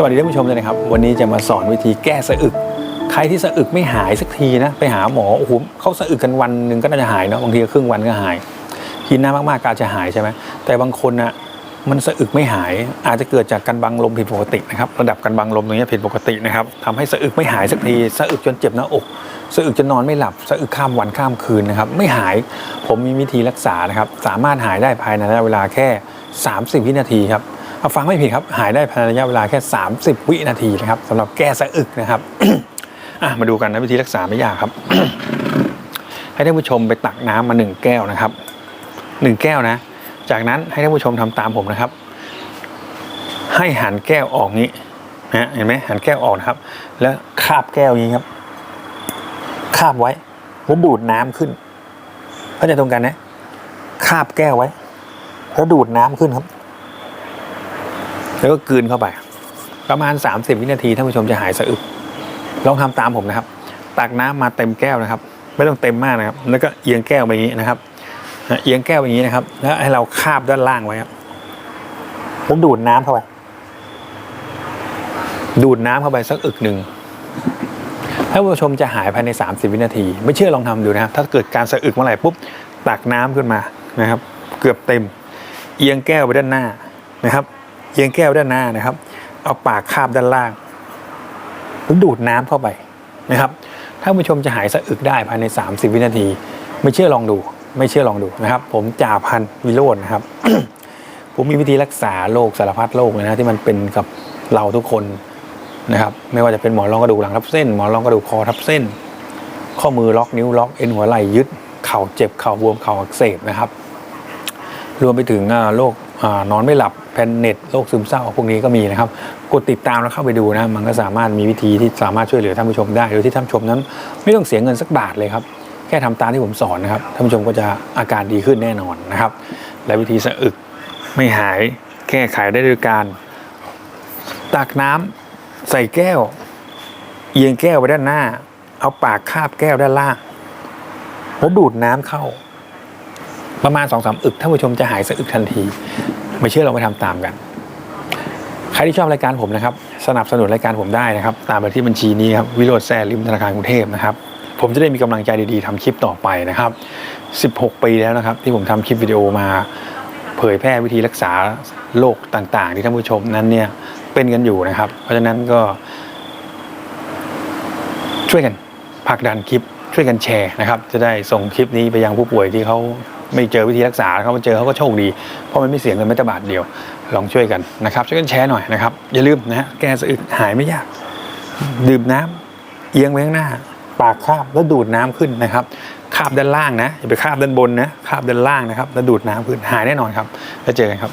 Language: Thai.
สวัสดีท่านผู้ชมเลยนะครับ วันนี้จะมาสอนวิธีแก้สะอึก ใครที่สะอึกไม่หายสักทีนะ ไปหาหมอโอ้โหเขาสะอึกกันวันหนึ่งก็น่าจะหายเนาะบางทีครึ่งวันก็หายกินน้ำมากๆก็อาจจะหายใช่ไหมแต่บางคนนะมันสะอึกไม่หาย อาจจะเกิดจากการบังลมผิดปกตินะครับระดับการบังลมตรงนี้ผิดปกตินะครับทำให้สะอึกไม่หายสักทีสะอึกจนเจ็บหน้าอกสะอึกจนนอนไม่หลับสะอึกข้ามวันข้ามคืนนะครับไม่หายผมมีวิธีรักษานะครับสามารถหายได้ภายในระยะเวลาแค่ 30 วินาทีครับ เอาฟังไม่ผิดครับ หายได้ภายในระยะเวลาแค่ 30 วินาทีนะครับสำหรับแก้สะอึกนะครับมาดูกันนะวิธีรักษาไม่ยากครับ ให้ท่านผู้ชมไปตักน้ำมาหนึ่งแก้วนะครับหนึ่งแก้วนะ จากนั้นให้ท่านผู้ชมทำตามผมนะครับ ให้หันแก้วออกนี้นะเห็นไหมหันแก้วออกนะครับ แล้วคาบแก้วนี้ครับ คาบไว้แล้วดูดน้ำขึ้นเข้าใจตรงกันนะคาบแก้วไว้ แล้วดูดน้ำขึ้นครับ แล้วก็กลืนเข้าไป ประมาณ 30 วินาทีท่านผู้ชมจะหายสะอึกลองทำตามผมนะครับ ตักน้ำมาเต็มแก้วนะครับ ไม่ต้องเต็มมากนะครับ แล้วก็เอียงแก้วไปอย่างนี้นะครับเอียงแก้วไปอย่างนี้นะครับ แล้วให้เราคาบด้านล่างไว้ครับแล้วดูดน้ำเข้าไป ดูดน้ำเข้าไปสักอึกหนึ่งท่านผู้ชมจะหายภายใน 30 วินาที ไม่เชื่อลองทำดูนะครับ ถ้าเกิดการสะอึกเมื่อไหร่ปุ๊บ ตักน้ำขึ้นมานะครับ เกือบเต็ม เอียงแก้วไปด้านหน้านะครับ เอียงแก้วด้านหน้านะครับ เอาปากคาบด้านล่างแล้วดูดน้ำเข้าไปนะครับท่านผู้ชมจะหายสะอึกได้ภายใน 30 วินาที ไม่เชื่อลองดู ไม่เชื่อลองดูนะครับ ผมจ่าพันวิโรจน์นะครับ ผมมีวิธีรักษาโรคสารพัดโรคเลยนะที่มันเป็นกับเราทุกคนนะครับ ไม่ว่าจะเป็นหมอนรองกระดูกหลังทับเส้น หมอนรองกระดูกคอทับเส้น ข้อมือล็อกนิ้วล็อกเอ็นหัวไหล่ยึดเข่าเจ็บเข่าบวมเข่าอักเสบนะครับ รวมไปถึงอ่าโรค นอนไม่หลับแพนเน็ตโรคซึมเศร้าพวกนี้ก็มีนะครับ กดติดตามแล้วเข้าไปดูนะ มันก็สามารถมีวิธีที่สามารถช่วยเหลือท่านผู้ชมได้ โดยที่ท่านผู้ชมนั้น ไม่ต้องเสียเงินสักบาทเลยครับ แค่ทำตามที่ผมสอนนะครับ ท่านผู้ชมก็จะอาการดีขึ้นแน่นอนนะครับ และวิธีสะอึกไม่หายแก้ไขได้ด้วยการตักน้ำใส่แก้ว เอียงแก้วไปด้านหน้า เอาปากคาบแก้วด้านล่างแล้วดูดน้ำเข้า ประมาณสองสามอึกท่านผู้ชมจะหายสะอึกทันที ไม่เชื่อลองไปทำตามกัน ใครที่ชอบรายการผมนะครับ สนับสนุนรายการผมได้นะครับ ตามไปที่บัญชีนี้ครับวิโรจน์แซ่ลิมธนาคารกรุงเทพนะครับผมจะได้มีกำลังใจดีๆทำคลิปต่อไปนะครับ 16 ปีแล้วนะครับ ที่ผมทำคลิปวิดีโอมา เผยแพร่วิธีรักษาโรคต่างๆ ที่ท่านผู้ชมนั้นเนี่ยเป็นกันอยู่นะครับ เพราะฉะนั้นก็ ช่วยกันผลักดันคลิปช่วยกันแชร์นะครับ จะได้ส่งคลิปนี้ไปยังผู้ป่วยที่เขา ไม่เจอวิธีรักษาเขามาเจอเขาก็โชคดี เพราะมันไม่เสียเงินแม้แต่บาทเดียว ลองช่วยกันนะครับ ช่วยกันแชร์หน่อยนะครับ อย่าลืมนะฮะแก้สะอึกหายไม่ยาก ดื่มน้ำเอียงไปข้างหน้า ปากคาบแล้วดูดน้ำขึ้นนะครับคาบด้านล่างนะอย่าไปคาบด้านบนนะคาบด้านล่างนะครับแล้วดูดน้ำขึ้นหายแน่นอนครับแล้วเจอกันครับ